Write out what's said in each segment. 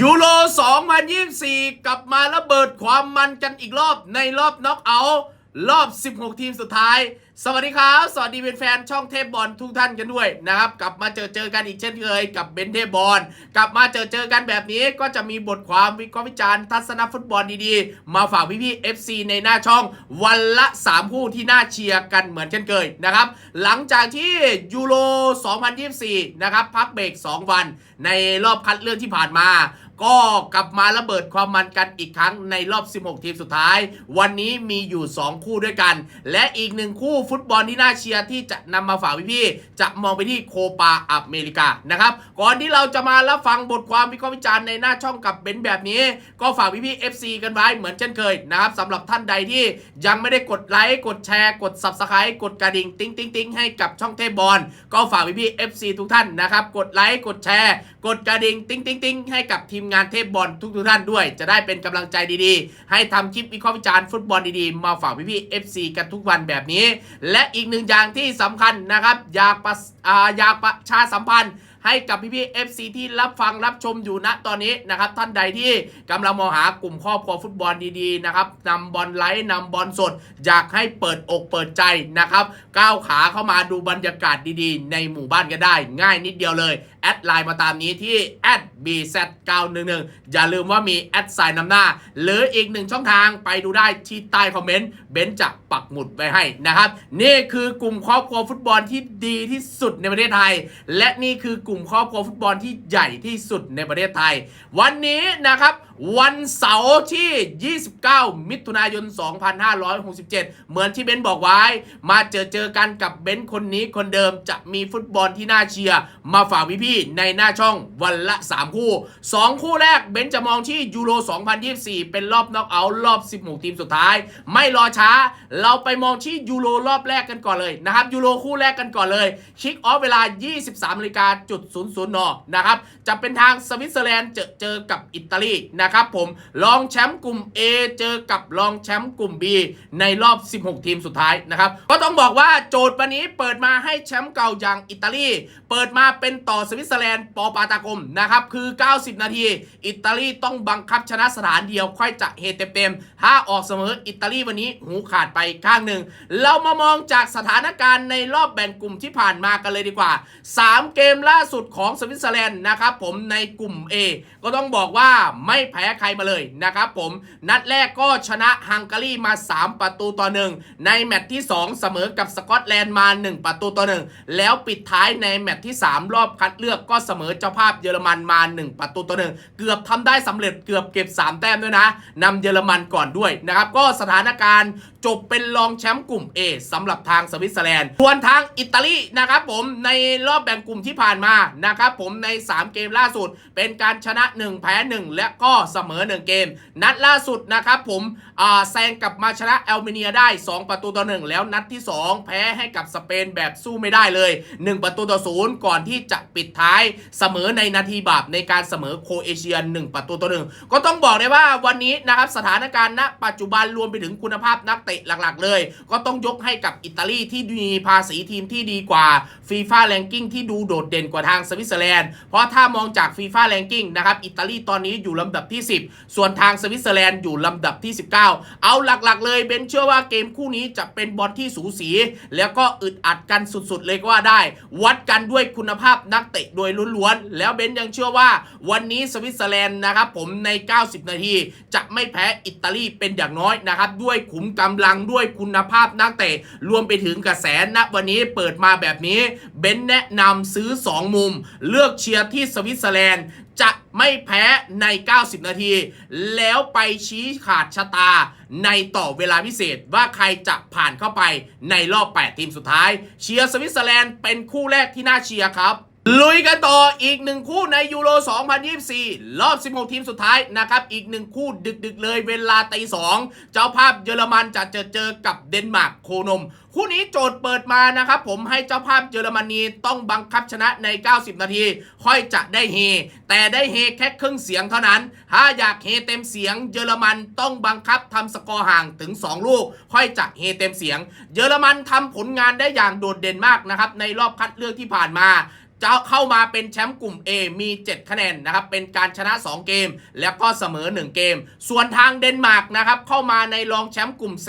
ยูโร 2024 กลับมาระเบิดความมันกันอีกรอบในรอบน็อกเอาท์ รอบ 16 ทีมสุดท้าย สวัสดีครับ สวัสดีเป็นแฟนช่องเทพบอลทุกท่านกันด้วยนะครับ กลับมาเจอเจอกันอีกเช่นเคยกับเบนเทพบอล กลับมาเจอเจอกันแบบนี้ก็จะมีบทความวิเคราะห์วิจารณ์ทัศนฟุตบอลดีๆ มาฝากพี่ๆ FC ในหน้าช่องวันละ 3 คู่ที่น่าเชียร์กันเหมือนเช่นเคยนะครับ หลังจากที่ยูโร 2024 นะครับพักเบรก 2 วันในรอบคัดเลือกที่ผ่านมา ก็กลับมาระเบิดความมันกันอีกครั้งในรอบ 16 ทีมสุดท้าย วันนี้มีอยู่ 2 คู่ด้วยกัน และอีกหนึ่งคู่ฟุตบอลที่น่าเชียร์ที่จะนำมาฝากพี่ๆจะมองไปที่โคปาอเมริกานะครับ ก่อนที่เราจะมารับฟังบทความวิเคราะห์วิจารณ์ในหน้าช่องกับเบนแบบนี้ ก็ฝากพี่ๆ FC กันไว้เหมือนเช่นเคยนะครับสำหรับท่านใดที่ยังไม่ได้กดไลค์กดแชร์ กด Subscribe กดกระดิ่งติ๊งติ๊งติ๊งให้กับช่องเทพบอลก็ฝากพี่ๆ FC ทุกท่านนะครับกดไลค์กดแชร์ กดกระดิ่งติ๊งติ๊งติ๊งให้กับทีมงานเทพบอลทุกทุกๆท่านด้วย จะได้เป็นกำลังใจดีๆ ให้ทำคลิปวิเคราะห์วิจารณ์ฟุตบอลดีๆ มาฝากพี่ๆ FC กันทุกวันแบบนี้ และอีกหนึ่งอย่างที่สำคัญนะครับอยากประอ่าอยากประชาสัมพันธ์ให้กับพี่ๆ FC ที่รับฟังรับชมอยู่ณตอนนี้นะครับ ท่านใดที่กำลังมองหากลุ่มครอบครัวฟุตบอลดีๆนะครับนำบอลไลท์นำบอลสด อยากให้เปิดอกเปิดใจนะครับ ก้าวขาเข้ามาดูบรรยากาศดีๆ ในหมู่บ้านก็ได้ ง่ายนิดเดียวเลย แอดไลน์มาตามนี้ที่ @bz911 อย่าลืมว่ามีแอดไซน์นำหน้า หรืออีกหนึ่งช่องทางไปดูได้ที่ใต้คอมเมนต์ เบนซ์จะปักหมุดไว้ให้นะครับ นี่คือกลุ่มครอบครัวฟุตบอลที่ดีที่สุดในประเทศไทย และนี่คือกลุ่มครอบครัวฟุตบอลที่ใหญ่ที่สุดในประเทศไทย วันนี้นะครับวันเสาร์ที่ 29 มิถุนายน 2567 เหมือนที่เบนบอกไว้ มาเจอเจอกันกับเบนคนนี้คนเดิมจะมีฟุตบอลที่น่าเชียร์ มาฝากพี่ๆในหน้าช่องวันละ 3 คู่ 2 คู่แรกเบนจะมองที่ยูโร 2024 เป็นรอบน็อกเอาท์รอบ 16 ทีมสุดท้าย ไม่รอช้า เราไปมองที่ยูโรรอบแรกกันก่อนเลยนะครับยูโรคู่แรกกันก่อนเลยคิกออฟเวลา 23นาฬิกาจุด00นนะครับจะเป็นทางสวิตเซอร์แลนด์เจอเจอกับอิตาลีนะะครับผมรองแชมป์กลุ่ม A เจอกับรองแชมป์กลุ่ม B ในรอบ 16 ทีมสุดท้ายนะครับก็ต้องบอกว่าโจทย์วันนี้เปิดมาให้แชมป์เก่าอย่างอิตาลี เปิดมาเป็นต่อสวิตเซอร์แลนด์ปอปาตากมนะครับคือ 90 นาที อิตาลีต้องบังคับชนะสถานเดียวค่อยจะเฮเต็มๆถ้าออกเสมออิตาลีวันนี้หูขาดไปข้างหนึ่งเรามามองจากสถานการณ์ในรอบแบ่งกลุ่มที่ผ่านมากันเลยดีกว่า 3 เกมล่าสุดของสวิตเซอร์แลนด์นะครับผมในกลุ่ม A ก็ต้องบอกว่าไม่แพ้ใครมาเลยนะครับผม นัดแรกก็ชนะฮังการีมา 3 ประตูต่อหนึ่งในแมตช์ที่ 2 เสมอกับสกอตแลนด์มา 1 ประตูต่อหนึ่งแล้วปิดท้ายในแมตช์ที่ 3 รอบคัดเลือกก็เสมอเจ้าภาพเยอรมันมา 1 ประตูต่อหนึ่งเกือบทำได้สำเร็จเกือบเก็บ 3 แต้มด้วยนะนำเยอรมันก่อนด้วยนะครับก็สถานการณ์จบเป็นรองแชมป์กลุ่ม A สำหรับทางสวิตเซอร์แลนด์ส่วนทางอิตาลีนะครับผมในรอบแบ่งกลุ่มที่ผ่านมานะครับผมใน 3 เกมล่าสุด เป็นการชนะ 1 แพ้ 1 และก็เสมอ 1 เกม นัดล่าสุดนะครับผมแซงกลับมาชนะแอลเมเนียได้ 2 ประตูต่อ 1 แล้วนัดที่ 2 แพ้ให้กับสเปนแบบสู้ไม่ได้เลย 1 ประตูต่อศูนย์ก่อนที่จะปิดท้ายเสมอในนาทีบาปในการเสมอโคเอเชีย 1 ประตูต่อหนึ่งก็ต้องบอกเลยว่าวันนี้นะครับสถานการณ์ณ ปัจจุบันรวมไปถึงคุณภาพนักเตะหลักๆ เลย ก็ต้องยกให้กับอิตาลีที่มีภาษีทีมที่ดีกว่าฟีฟ่าแรงกิ้งที่ดูโดดเด่นกว่าทางสวิตเซอร์แลนด์เพราะถ้ามองจากฟีฟ่าแรงกิ้งนะครับอิตาลีตอนนี้อยู่ลำดับที่10 ส่วนทางสวิตเซอร์แลนด์อยู่ลำดับที่ 19 เอาหลักๆ เลยเบนเชื่อว่าเกมคู่นี้จะเป็นบอลที่สูสี แล้วก็อึดอัดกันสุดๆเลยก็ว่าได้ วัดกันด้วยคุณภาพนักเตะโดยล้วนๆ แล้วเบนยังเชื่อว่า วันนี้สวิตเซอร์แลนด์นะครับผมใน 90 นาทีจะไม่แพ้อิตาลีเป็นอย่างน้อยนะครับด้วยขุมกำลังด้วยคุณภาพนักเตะรวมไปถึงกระแสณวันนี้เปิดมาแบบนี้เบนแนะนำซื้อ 2 มุม เลือกเชียร์ที่สวิตเซอร์แลนด์จะไม่แพ้ใน 90 นาที แล้วไปชี้ขาดชะตาในต่อเวลาพิเศษว่าใครจะผ่านเข้าไปในรอบ 8 ทีมสุดท้าย เชียร์สวิตเซอร์แลนด์เป็นคู่แรกที่น่าเชียร์ครับ ลุยกันต่ออีกหนึ่งคู่ในยูโร 2024 รอบ 16 ทีมสุดท้ายนะครับ อีกหนึ่งคู่ดึกๆเลยเวลาตีสองเจ้าภาพเยอรมันจะเจอเจอกับเดนมาร์กโคนม คู่นี้โจทย์เปิดมานะครับ ผมให้เจ้าภาพเยอรมนีต้องบังคับชนะใน 90 นาที ค่อยจะได้เฮ แต่ได้เฮแค่ครึ่งเสียงเท่านั้น ถ้าอยากเฮเต็มเสียง เยอรมันต้องบังคับทำสกอร์ห่างถึง 2 ลูก ค่อยจะเฮเต็มเสียง เยอรมันทำผลงานได้อย่างโดดเด่นมากนะครับในรอบคัดเลือกที่ผ่านมา จะเข้ามาเป็นแชมป์กลุ่ม A มี 7 คะแนนนะครับ เป็นการชนะ 2 เกม แล้วก็เสมอ 1 เกม ส่วนทางเดนมาร์กนะครับ เข้ามาในรองแชมป์กลุ่ม C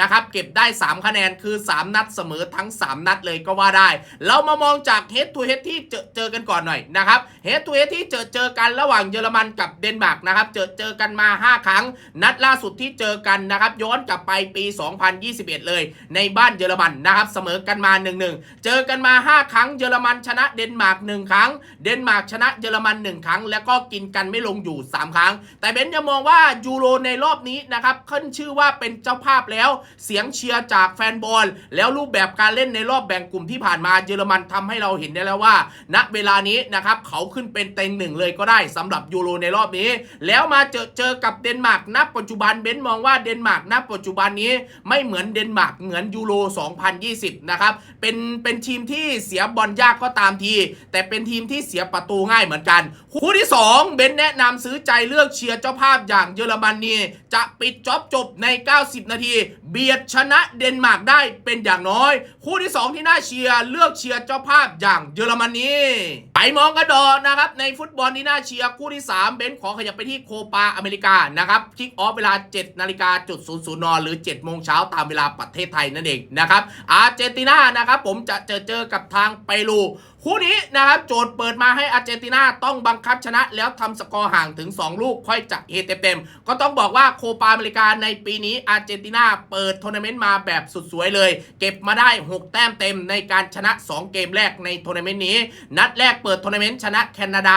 นะครับ เก็บได้ 3 คะแนนคือ 3 นัดเสมอทั้ง 3 นัดเลยก็ว่าได้ เรามามองจาก head to head ที่เจอเจอกันก่อนหน่อยนะครับ head to head ที่เจอเจอกันระหว่างเยอรมันกับเดนมาร์กนะครับ เจอเจอกันมา 5 ครั้ง นัดล่าสุดที่เจอกันนะครับย้อนกลับไปปี 2021 เลย ในบ้านเยอรมันนะครับเสมอกันมา 1-1 เจอกันมา 5 ครั้งเยอรมันชนะเดนนมาร์ก1ครั้ง เดนมาร์กชนะเยอรมัน1ครั้ง แล้วก็กินกันไม่ลงอยู่ 3 ครั้ง แต่เบนจะมองว่ายูโรในรอบนี้นะครับขึ้นชื่อว่าเป็นเจ้าภาพแล้ว เสียงเชียร์จากแฟนบอล แล้วรูปแบบการเล่นในรอบแบ่งกลุ่มที่ผ่านมาเยอรมันทำให้เราเห็นได้แล้วว่า ณเวลานี้นะครับเขาขึ้นเป็นเต็งหนึ่งเลยก็ได้สำหรับยูโรในรอบนี้ แล้วมาเจอเจอกับเดนมาร์กณปัจจุบันเบนมองว่าเดนมาร์กณปัจจุบันนี้ไม่เหมือนเดนมาร์กเหมือนยูโร 2020 นะครับเป็นเป็นทีมที่เสียบอลยากก็ตามทีแต่เป็นทีมที่เสียประตูง่ายเหมือนกัน คู่ที่ 2 เบนแนะนำซื้อใจเลือกเชียร์เจ้าภาพอย่างเยอรมนีจะปิดจ็อบจบใน 90 นาที เบียดชนะเดนมาร์กได้เป็นอย่างน้อยคู่ที่ 2 ที่น่าเชียร์เลือกเชียร์เจ้าภาพอย่างเยอรมนีไปมองกันดอนะครับในฟุตบอลที่น่าเชียร์คู่ที่ 3 เบนขอขยับไปที่โคปาอเมริกานะครับคิกออฟเวลา 7นาฬิกาจุด00นย์ศูนย์นหรือ7โมงเช้าตามเวลาประเทศไทยนั่นเองนะครับอาร์เจนตินานะครับผมจะเจอเจอกับทางเปรูคู่นี้นะครับโจทย์เปิดมาให้อาร์เจนตินาต้องบังคับชนะแล้วทำสกอร์ห่างถึง 2 ลูกค่อยจะเฮเต็มๆก็ต้องบอกว่าโคปาอเมริกาในปีนี้อาร์เจนตินาเปิดทัวร์นาเมนต์มาแบบสุดสวยเลย เก็บมาได้6 แต้มเต็มในการชนะ 2 เกมแรกในทัวร์นาเมนต์นี้ นัดแรกเปิดทัวร์นาเมนต์ชนะแคนาดา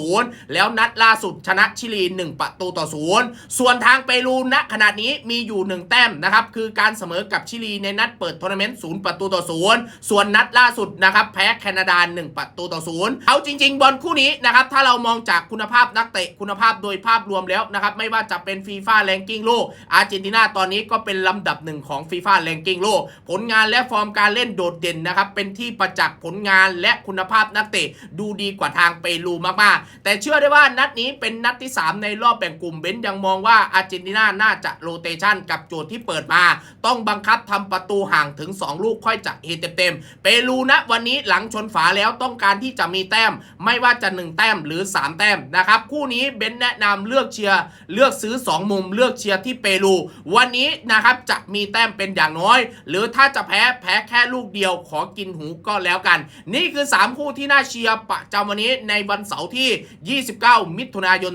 2-0 แล้วนัดล่าสุดชนะชิลี 1 ประตูต่อศูนย์ส่วนทางเปรูณขณะนี้มีอยู่ 1 แต้มนะครับ คือการเสมอกับชิลีในนัดเปิดทัวร์นาเมนต์ 0 ประตูต่อศูนย์ส่วนนัดล่าสุดนะครับแพ้แคนาดา 1 ประตูต่อศูนย์เอาจริง ๆ บอลคู่นี้นะครับถ้าเรามองจากคุณภาพนักเตะคุณภาพโดยภาพรวมแล้วนะครับไม่ว่าจะเป็นฟีฟ่าแรงกิ้งโลกอาร์เจนตินาตอนนี้ก็เป็นลำดับหนึ่งของฟีฟ่าแรงกิ้งโลกผลงานและฟอร์มการเล่นโดดเด่นนะครับ เป็นที่ประจักษ์ผลงานและคุณภาพนักเตะดูดีกว่าทางเปรูมากๆ แต่เชื่อได้ว่านัดนี้เป็นนัดที่ 3 ในรอบแบ่งกลุ่มเบนซ์ยังมองว่าอาร์เจนตินาน่าจะโรเตชันกับโจทย์ที่เปิดมา ต้องบังคับทำประตูห่างถึง 2 ลูกค่อยจะเฮเต็มๆเปรูนะวันนี้หลังชนฝาแล้วต้องการที่จะมีแต้ม ไม่ว่าจะ 1 แต้มหรือ 3 แต้มนะครับคู่นี้เบนซ์แนะนำเลือกเชียร์เลือกซื้อ 2 มุมเลือกเชียร์ที่เปรู วันนี้นะครับจะมีแต้มเป็นอย่างน้อย หรือถ้าจะแพ้แพ้แค่ลูกเดียวขอกินหูก็แล้วกัน นี่คือ 3 คู่ที่น่าเชียร์ประจำวันนี้ในวันเสาร์ที่ 29 มิถุนายน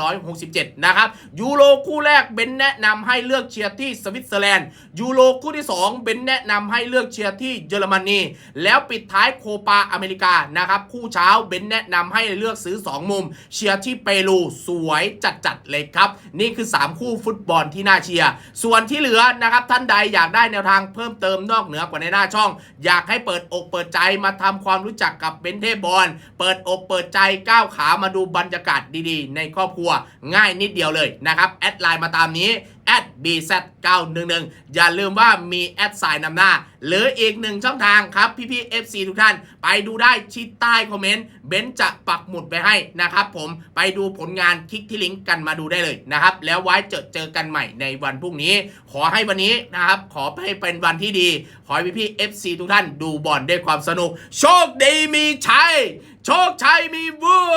2567 นะครับยูโรคู่แรกเบนแนะนำให้เลือกเชียร์ที่สวิตเซอร์แลนด์ยูโรคู่ที่ 2 เบนแนะนำให้เลือกเชียร์ที่เยอรมนีแล้วปิดท้ายโคปาอเมริกานะครับคู่เช้าเบนแนะนำให้เลือกซื้อ 2 มุม เชียร์ที่เปรูสวยจัดๆเลยครับ นี่คือ 3 คู่ฟุตบอลที่น่าเชียร์ส่วนที่เหลือนะครับท่านใดอยากได้แนวทางเพิ่มเติมนอกเหนือกว่าในหน้าช่อง อยากให้เปิดอกเปิดใจมาทำความรู้จักกับเบนเทบอลเปิดอกเปิดใจก้าวขามาดูบรรยากาศดีๆ ในครอบครัวง่ายนิดเดียวเลยนะครับแอดไลน์มาตามนี้ @bz911 อย่าลืมว่ามีแอดไซน์นำหน้า หรืออีกหนึ่งช่องทางครับ พี่ๆ FC ทุกท่าน ไปดูได้ที่ใต้คอมเมนต์เบนจะปักหมุดไปให้นะครับผมไปดูผลงานคลิกที่ลิงก์กันมาดูได้เลยนะครับ แล้วไว้เจอเจอกันใหม่ในวันพรุ่งนี้ ขอให้วันนี้นะครับ ขอให้เป็นวันที่ดี ขอให้พี่ๆ FC ทุกท่านดูบอลด้วยความสนุก โชคดีมีชัย โชคชัยมีวัว